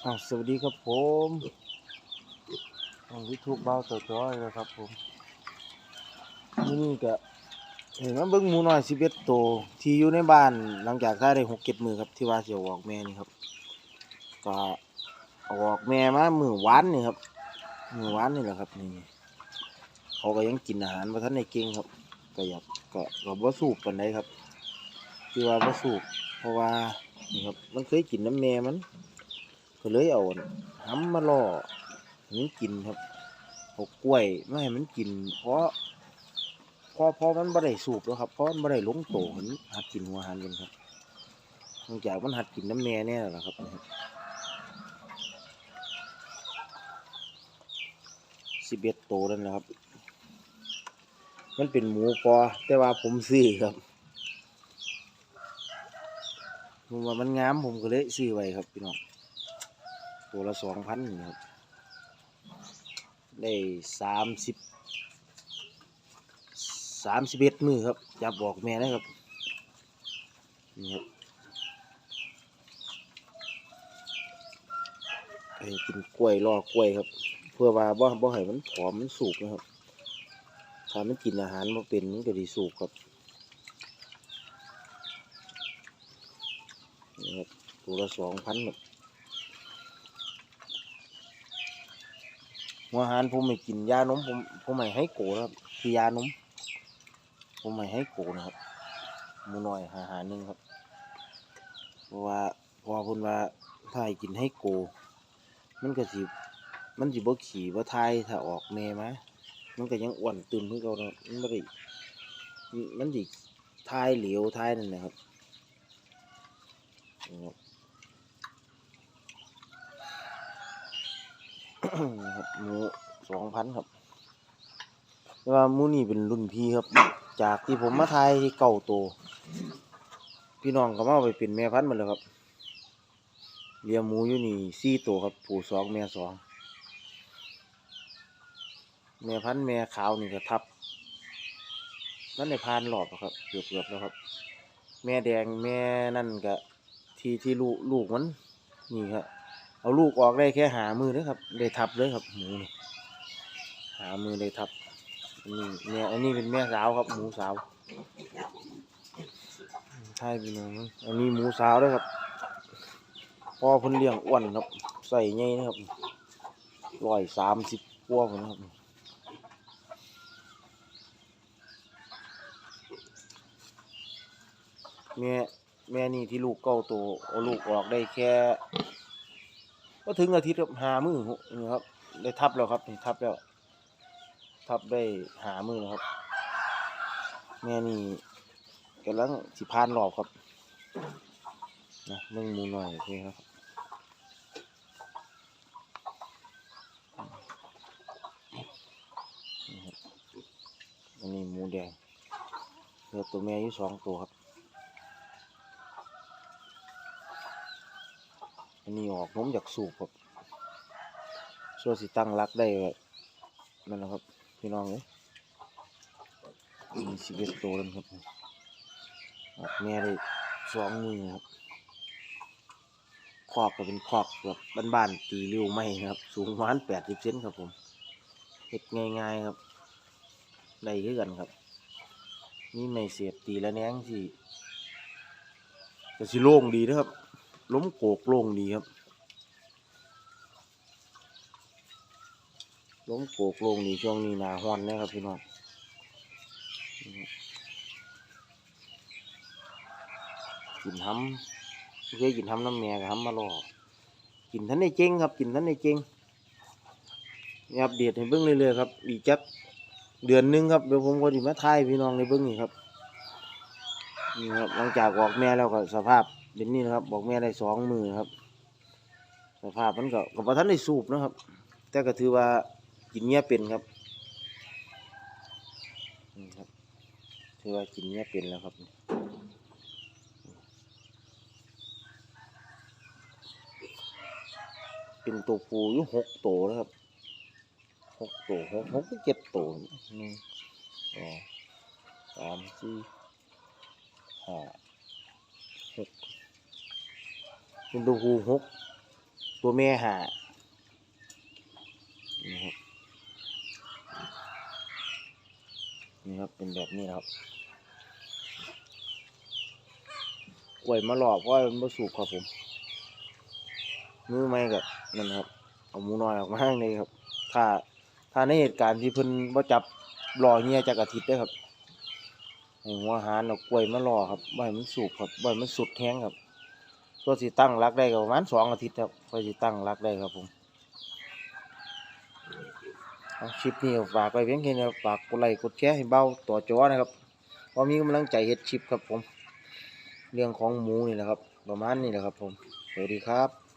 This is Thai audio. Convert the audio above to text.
สวัสดีครับผมทางยูทูบเบาตัวจอยนะครับผมนี่ก็เห็นว่าเบิ้งหมูน้อยสิบเอ็ดตัวที่อยู่ในบ้านหลังจากได้ได้หกเจ็ดมือครับที่ว่าเสียวออกแม่นี่ครับ ก็ออกแม่มามือหวานนี่ครับ มือหวานนี่แหละครับนี่เขาก็ยังกินอาหารมาท่านในเก่งครับก็อยากก็ก็บ่สูบปานใดครับ ที่ว่าบ่สูบเพราะว่านี่ครับมันเคยกินน้ำแม่มัน ก็เลยเอาห้ำมาล่อให้มันกินครับเอากล้วยไม่ให้มันกิน เพราะเพราะเพราะมันบ่ได้สูบแล้วครับเพราะมันบ่ได้ลงโตมันหัดกินหัวหารกันครับหลังจากมันหัดกินน้ำแม่เนี่ยแหละครับสิบเอ็ดโตแล้วนะครับ มันเป็นหมูปอแต่ว่าผมซื้อครับผมว่ามันงามผมก็เลยซื้อไว้ครับพี่น้อง ตัวละสองพันครับ ได้สามสิบสามสิบเอ็ดมือครับจับบอกแม่นะครับ นี่ครับให้กินกล้วยรอกล้วยครับ เพื่อว่าบ่บ่ให้มันผอมมันสุกนะครับ ถ้ามันกินอาหารมาเป็นมันก็ดีสุกครับนี่ครับตัวละสองพันครับ หัวอาหารผมไม่กินยานมผมผมไม่ให้โกนะครับคือยานมผมไม่ให้โกนะครับหมูน้อยอาหาหนึ่งครับเพราะว่าพอพิ่นว่าถ้าให้กินให้โก มันก็สิมันสิบ่ขี่บ่ทายถ้าออกแม่มามันก็ยังอ้วนตื่นคือเก่าเนาะมันบ่ได้มันสิทายเหลียวทายนั่นแหละครับ ครับหมูสองพันครับแต่ว่าหมูนี่เป็นรุ่นพี่ครับ จากที่ผมมาทายที่เก่าโต พี่น้องก็มาเอาไปเป็นแม่พันธุ์หมดเลยครับเลี้ยงหมูอยู่นี่สี่ตัวครับผู้สองแม่สองแม่พันธุ์แม่ขาวนี่ก็ทับนั่นในพานหลอดครับเกือบเกือบๆแล้วครับ แม่แดงแม่นั่นก็ที่ที่ลูกลูกมันนี่ครับ เอาลูกออกได้แค่หามือเลยครับได้ทับเลยครับหมูนี่หามือได้ทับอันนี้แม่อันนี้เป็นแม่สาวครับ หมูสาวใช่พี่น้องอันนี้หมูสาวด้วยครับพ่อเพิ่นเลี้ยงอ้วนครับ ใส่ใหญ่นะครับร้อยสามสิบกว่าพุ่นครับแม่แม่นี่ที่ลูกเก้าตัวเอาลูกออกได้แค่ ก็ถึงอาทิตย์ครับหามือนี่ครับ ได้ทับแล้วครับทับแล้ว ทับได้หามือแล้วครับ แม่นี่กำลังสิพานรอบครับนะเบิ่งมูหน่อยโอเคครับนี่ครับอันนี้หมูแดงเหลือตัวแม่อยู่สองตัวครับ อันนี้ออกนมจากสูบครับส่วนสิตั้งรักได้แบบนั่นแหละครับ พี่น้องเลยมีสิบเอ็ดตัวแล้วครับออกแม่ได้สองมือครับครอบก็เป็นครอบแบบบ้านๆตีริ้วไม้ครับ สูงประมาณแปดสิบเซนครับผมเฮ็ดง่ายๆครับได้คือกันครับ นี่ไม่เสียบตีแล้วแหนงสิก็สิโล่งดีนะครับ ล้มโกกโล่งดีครับ ล้มโกกโล่งดีช่วงนี้นาฮอนนะครับพี่น้องกินห้ำเคยกินห้ำน้ำแม่กับห้ำมาลอกินท่านในเจงครับ กินท่านในเจงนี่อัปเดตให้เบิ้งเรื่อยๆครับอีกจักเดือนหนึงครับเดี๋ยวผมก็จะมาถ่ายพี่น้องในเบิ้งนี่ครับนี่ครับหลังจากออกแม่แล้วก็สภาพ เป็นนี่นะครับ บอกแม่ได้สองมือครับ สภาพมันก็กับท่านได้สูบนะครับ แต่ก็ถือว่ากินเงี้ยเป็นครับนี่ครับ ถือว่ากินเงี้ยเป็นแล้วครับเป็นตัวปูอยู่หกตัวนะครับหกตัวหกหกเจ็ดตัวหนึ่งสองสามสี่ห้าหก เป็นตัวปูหกตัวแม่หานี่ครับนี่ครับเป็นแบบนี้นะครับกล้วยมาหลอกเพราะว่ามันบ่สุกครับผมมือไม่กับนั่นครับเอาหมูน้อยออกมาข้างในครับถ้าถ้าในเหตุการณ์ที่เพิ่นบ่จับรอเฮียจากอาทิตย์เด้ครับหัวหารเอากล้วยมารอครับให้มันสุกครับให้มันสุดแห้งครับ ก็สิตั้งรักได้ก็ประมาณสองอาทิตย์ครับก็สีตั้งรักได้ครับผมคลิปนี้ฝากไปเพียงแค่นี้ฝากกดไลค์กดแชร์ให้เบาต่อจอนะครับเพอมีกำลังใจเฮ็ดคลิปครับผม เรื่องของหมูนี่แหละครับ ประมาณนี้แหละครับผมสวัสดีครับ